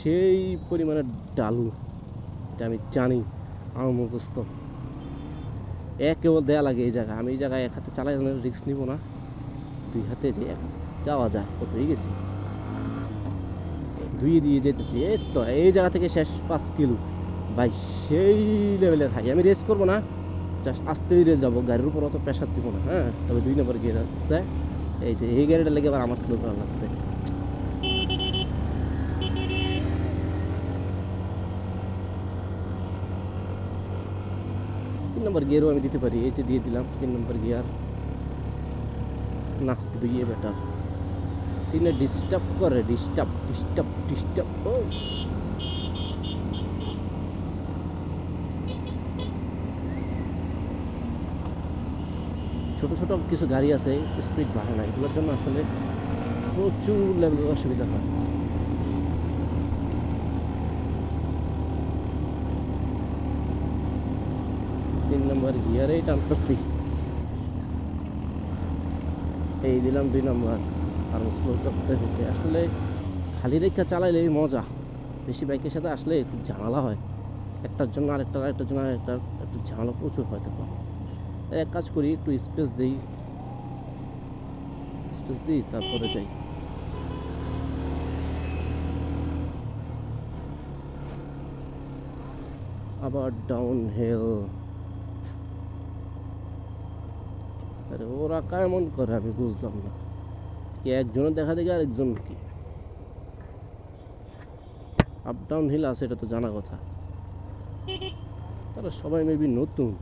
সেই পরিমাণে ডালু এটা আমি জানি, আমার মুখস্থ। এক কেবল দেয়া লাগে এই জায়গায়। আমি এই জায়গায় এক হাতে চালাই রিস্ক নিব না। দুই হাতে যে এক যাওয়া যায়, কতই গেছি। ধুয়ে দিয়ে যেতেছি। এই তো, এই জায়গা থেকে শেষ পাঁচ কিলো। ভাই, সেই লেভেলের হাই আমি রেস করব না। জাস্ট আস্তে ধীরে যাব। গাড়ির উপর অত প্রেশার দিব না হ্যাঁ? তবে দুই নম্বর গিয়ে আসছে এই যে, এই গাড়িটা লেগে আবার আমার স্লো করা লাগছে। তিন নম্বর গিয়ারও আমি দিতে পারি এই যে দিয়ে দিলাম তিন নম্বর গিয়ার না দুইয়ে বেটার তিনে ডিস্টার্ব করে ডিস্টার্ব ডিস্টার্ব ডিস্টার্ব ও ছোট ছোট কিছু গাড়ি আছে স্পিড বাড়ে না এগুলোর জন্য আসলে প্রচুর লেভেলের অসুবিধা হয় তিন নম্বর গিয়ারেই টানতেছি এই দিলাম দুই নম্বর। আর স্লো করতে হয়েছে। আসলে খালি রেখা চালাইলে মজা। বেশি বাইকের সাথে আসলে একটু ঝামেলা হয়। একটার জন্য আরেকটা, আরেকটার জন্য আরেকটা, একটু ঝামেলা প্রচুর হয় তখন এক কাজ করি, একটু স্পেস দিই। স্পেস দিই, তারপরে যাই। আবার ডাউন হিল আরে ওরা কেমন করে আমি বুঝলাম না। কি একজনের দেখা দেখি আরেকজন কি? আপ ডাউন হিল আছে, এটা তো জানা কথা। তারা সবাই মেবি নতুন।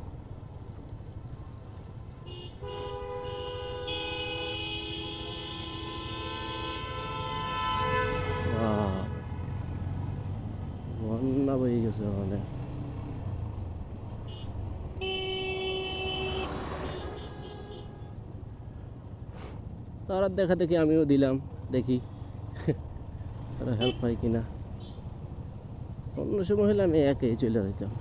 বয়ে গেছে মানে তারা দেখা দেখি আমিও দিলাম, দেখি। তারা হেল্প হয় কিনা। অন্য সময় হলে আমি একাই চলে যেতাম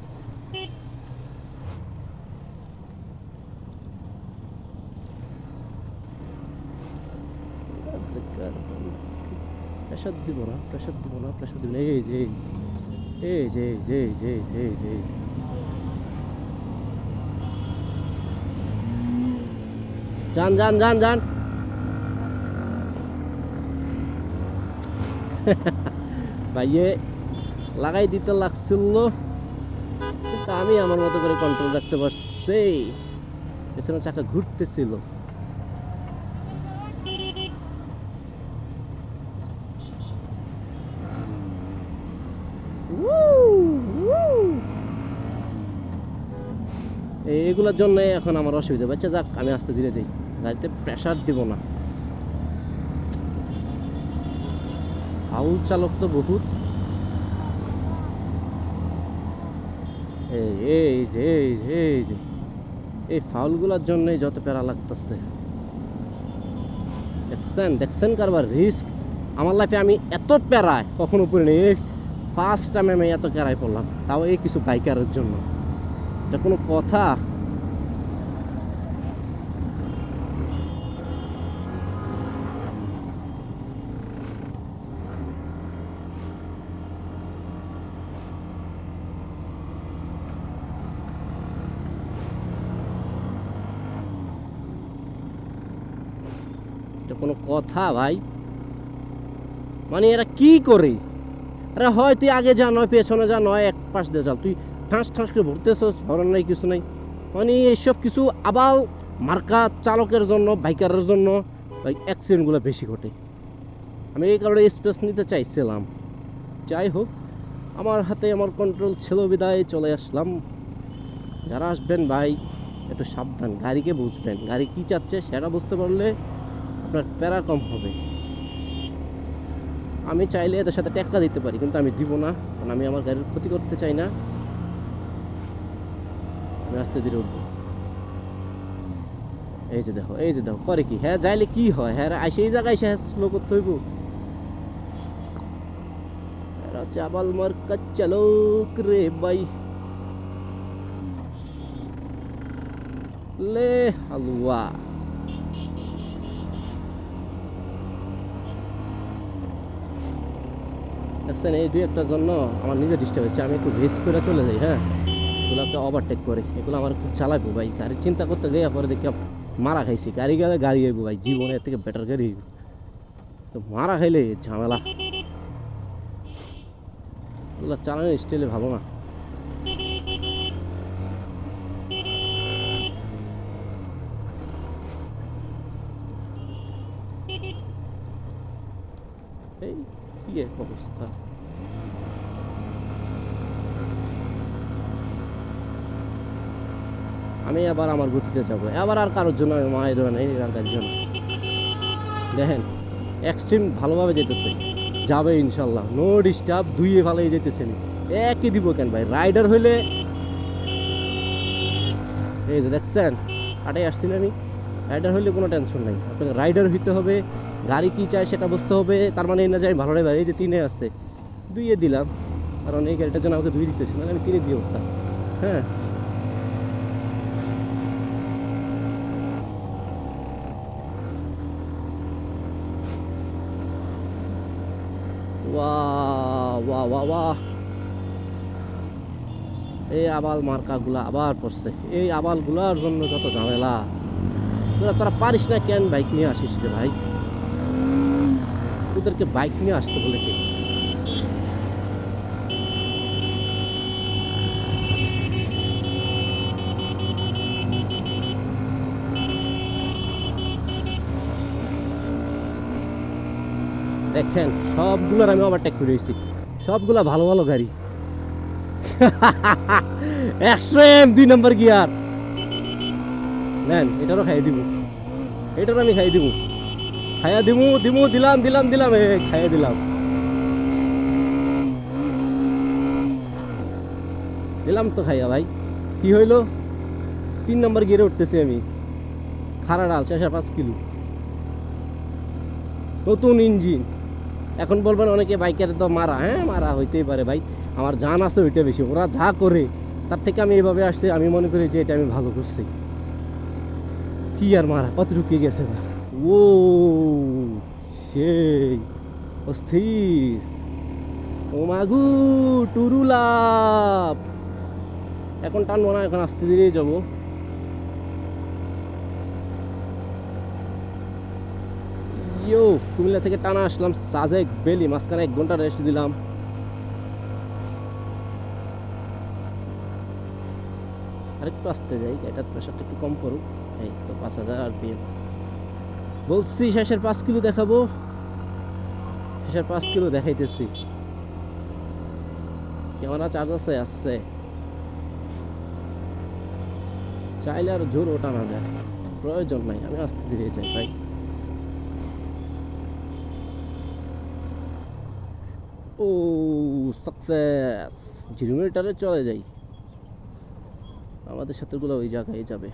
প্রেশার দিব না, প্রেশার দিব না, প্রেশার দিব না। এই যে এই যে এই যে এই যে যে যে। যান যান যান যান। ভাইয়ে, লাগাই দিতে লাগছিল। কিন্তু আমি আমার মতো করে কন্ট্রোল রাখতে পারছি। পেছনে চাকা ঘুরতেছিল। এগুলোর জন্য এখন আমার অসুবিধা। বাচ্চা যাক, আমি আস্তে ধীরে যাই। গাড়িতে প্রেশার দিব না। হাউল চালক তো বহুত। এই এই যে এই যে এই যে। এই ফাউলগুলোর জন্যই যত প্যারা লাগতেছে। দেখছেন দেখছেন কারবার রিস্ক? আমার লাইফে আমি এত প্যারায় কখনো পড়িনি। এই ফার্স্ট টাইম আমি এত প্যারায় পড়লাম। তাও এই কিছু বাইকারের জন্য। এটা কোনো কথা। এটা কোনো কথা, ভাই। মানে এরা কি করে? আরে হয়, তুই আগে যা, নয়, পেছনে যা, নয়, এক পাশ দিয়ে চাল তুই ঠাঁস ঠাঁস করে ভরতেছস হরণ নাই, কিছু নাই। মানে এইসব কিছু আবার মার্কা চালকের জন্য, বাইকারের জন্য অ্যাক্সিডেন্টগুলো বেশি ঘটে। আমি এই কারণে স্পেস নিতে চাইছিলাম। যাই হোক, আমার হাতে আমার কন্ট্রোল ছিল, বিদায়, চলে আসলাম। যারা আসবেন, ভাই, একটু সাবধান। গাড়িকে বুঝবেন। গাড়ি কী চাচ্ছে সেটা বুঝতে পারলে আপনার প্যারা কম হবে। আমি চাইলে এদের সাথে টেক্কা দিতে পারি, কিন্তু আমি দিব না, কারণ আমি আমার গাড়ির ক্ষতি করতে চাই না। আমি আস্তে ধীরে উঠবো। এই যে দেখো, এই যে দেখো, করে কি? হ্যাঁ যাইলে কি হয়? হ্যাঁ আইসে এই জায়গায় এসে স্লো করতে হইব। চাবাল মার চালক রে বাই। লে হালুয়া। দেখছেন, এই দুই একটার জন্য আমার নিজে ডিস্টার্ব হচ্ছে। আমি একটু রেস করে চলে যাই হ্যাঁ? এগুলোকে ওভারটেক করে। এগুলো আমার খুব চালাবো ভাই। গাড়ি চিন্তা করতে গিয়ে পরে দেখি মারা খাইছি। গাড়ি গেলে গাড়ি আইবো ভাই। জীবনের থেকে বেটার গাড়ি হইব। তো মারা খাইলে ঝামেলা। এগুলো চালানোর স্টাইলে ভালো না এই কি এক অবস্থা আমি আবার আমার গতিতে যাব। আবার আর কারোর জন্য আমি মায়ের দেওয়া নেই গাড়ির জন্য দেখেন এক্সট্রিম ভালোভাবে যেতেছে। যাবে ইনশাল্লাহ। নো ডিস্টার্ব দুইয়ে ভালোই যেতেছে একই দিব কেন ভাই? রাইডার হইলে এই যে দেখছেন আটাই আসছি না। আমি রাইডার হইলে কোনো টেনশন নাই। আপনাকে রাইডার হইতে হবে। গাড়ি কি চায় সেটা বুঝতে হবে, তার মানে এই না যে আমি ভালো ড্রাইভার এই যে তিনে আছে, দুইয়ে দিলাম। কারণ এই গাড়িটার জন্য আমাকে দুই দিতেছে মানে আমি তিনে দিয়ে উঠতাম। হ্যাঁ। বাহ বাহ বাহ এই আবাল মার্কাগুলা আবার পড়ছে। এই আবালগুলার জন্য যত ঝামেলা। তোরা পারিস না কেন বাইক নিয়ে আসিস রে ভাই? তোদেরকে বাইক নিয়ে আসতে বলে কে? দেখেন, সবগুলোর আমি ওভারটেক করে দিয়েছি। সবগুলা ভালো ভালো গাড়ি। একশো এম, দুই নম্বর গিয়ার। নেন, এটারও খাইয়ে দিব। এটারও আমি খাইয়ে দিব। খাইয়া দিমু দিমু, দিলাম দিলাম দিলাম এ খাইয়ে দিলাম। দিলাম তো খাইয়া ভাই। কি হইল? তিন নম্বর গিয়ারে উঠতেছি আমি। খারা ডাল শেষা পাঁচ কিলো। নতুন ইঞ্জিন। এখন বলবেন অনেকে বাইকের তো মারা হ্যাঁ মারা হইতেই পারে ভাই। আমার জান আছে ওইটা বেশি, ওরা যা করে, তার থেকে আমি এইভাবে আসছি, আমি মনে করি যে এটা আমি ভালো করছি। কি আর মারা, কতটুকু গেছে ও অস্থির। ও মাগু টুরুলাপ এখন টানবো না এখন আস্তে ধীরেই যাব। ইয়ো, কুমিল্লা থেকে টানা আসলাম সাজেক বেলি, মাঝখানে এক ঘণ্টা রেস্ট দিলাম। আরেকটু আসতে যাই এটার প্রেশারটা একটু কম করুক। এই তো পাঁচ হাজার আর বলছি শেষের পাঁচ কিলো দেখাবো। শেষের পাঁচ কিলো দেখাইতেছি। ক্যামেরা চার্জ আছে? আসছে চাইলে আর জোর ওঠানো যায়। প্রয়োজন নাই, আমি আস্তে ধীরে যাই, ভাই। ও সাকসেস জিরো মিটারে চলে যাই। আমাদের সাথেগুলো ওই জায়গায় যাবে।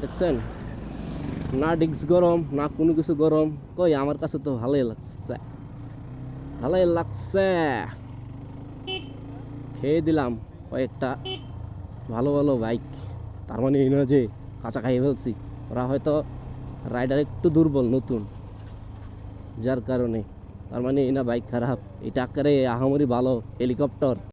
দেখছেন? না ডিক্স গরম, না কোনো কিছু গরম। কই, আমার কাছে তো ভালোই লাগছে। ভালোই লাগছে। খেয়ে দিলাম কয়েকটা ভালো ভালো বাইক। তার মানে এই না যে কাঁচা খাইয়ে ফেলছি। ওরা হয়তো রাইডার একটু দুর্বল, নতুন। যার কারণে। তার মানে এই না বাইক খারাপ। এটা আকারে আহামরি ভালো হেলিকপ্টার।